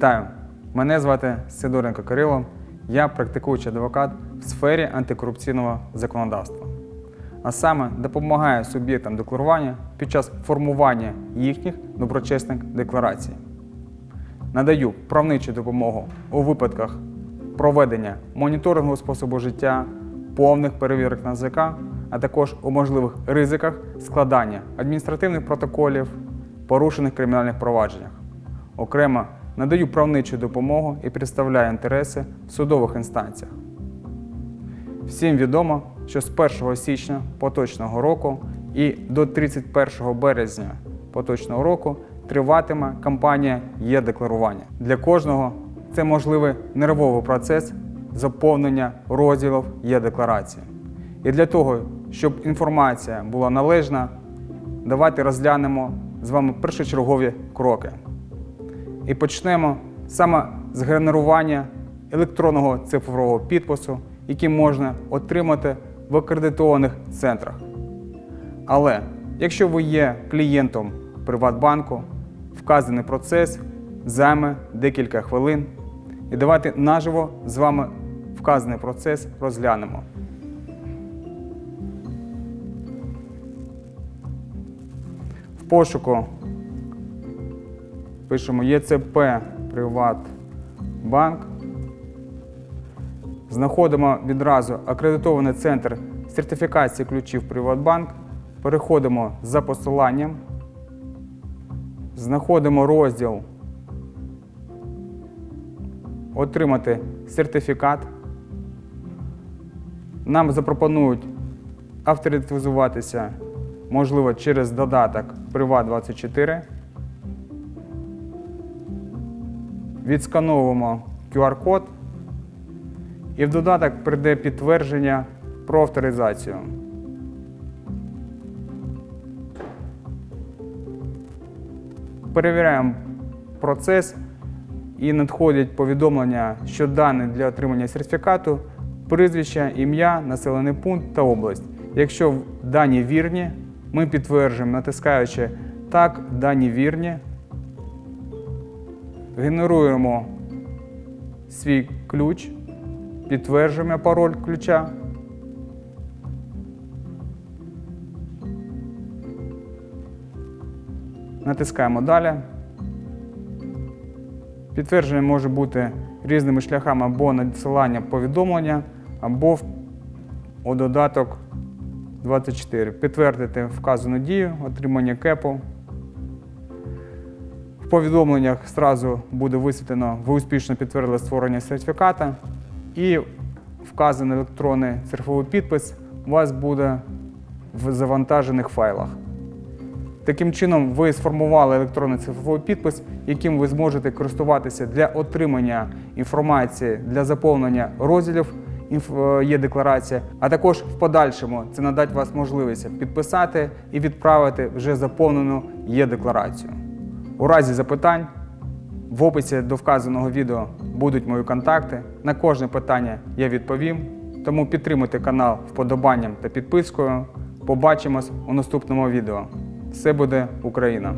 Вітаю! Мене звати Сидоренко Кирило. Я практикуючий адвокат в сфері антикорупційного законодавства. А саме допомагаю суб'єктам декларування під час формування їхніх доброчесних декларацій. Надаю правничу допомогу у випадках проведення моніторингу способу життя, повних перевірок на ЗК, а також у можливих ризиках складання адміністративних протоколів, порушених кримінальних провадженнях. Окремо надаю правничу допомогу і представляю інтереси в судових інстанціях. Всім відомо, що з 1 січня поточного року і до 31 березня поточного року триватиме кампанія Є-декларування. Для кожного це можливий нервовий процес заповнення розділів Є-декларації. І для того, щоб інформація була належна, давайте розглянемо з вами першочергові кроки. І почнемо саме з генерування електронного цифрового підпису, який можна отримати в акредитованих центрах. Але якщо ви є клієнтом Приватбанку, вказаний процес займе декілька хвилин. І давайте наживо з вами вказаний процес розглянемо. В пошуку пишемо ЄЦП Приватбанк. Знаходимо відразу акредитований центр сертифікації ключів Приватбанк. Переходимо за посиланням. Знаходимо розділ Отримати сертифікат. Нам запропонують авторитизуватися, можливо, через додаток Privat24. Відскановуємо QR-код і в додаток прийде підтвердження про авторизацію. Перевіряємо процес і надходять повідомлення, що дані для отримання сертифікату, прізвище, ім'я, населений пункт та область. Якщо дані вірні, ми підтверджуємо, натискаючи Так, дані вірні. Генеруємо свій ключ, підтверджуємо пароль ключа. Натискаємо далі. Підтвердження може бути різними шляхами або надсилання повідомлення, або у додаток 24. Підтвердити вказану дію, отримання кепу. Повідомленнях зразу буде висвітлено, ви успішно підтвердили створення сертифіката і вказаний електронний цифровий підпис у вас буде в завантажених файлах. Таким чином, ви сформували електронний цифровий підпис, яким ви зможете користуватися для отримання інформації для заповнення розділів е, є декларація, а також в подальшому це надасть вас можливість підписати і відправити вже заповнену є декларацію. У разі запитань в описі до вказаного відео будуть мої контакти. На кожне питання я відповім. Тому підтримуйте канал вподобанням та підпискою. Побачимось у наступному відео. Все буде Україна!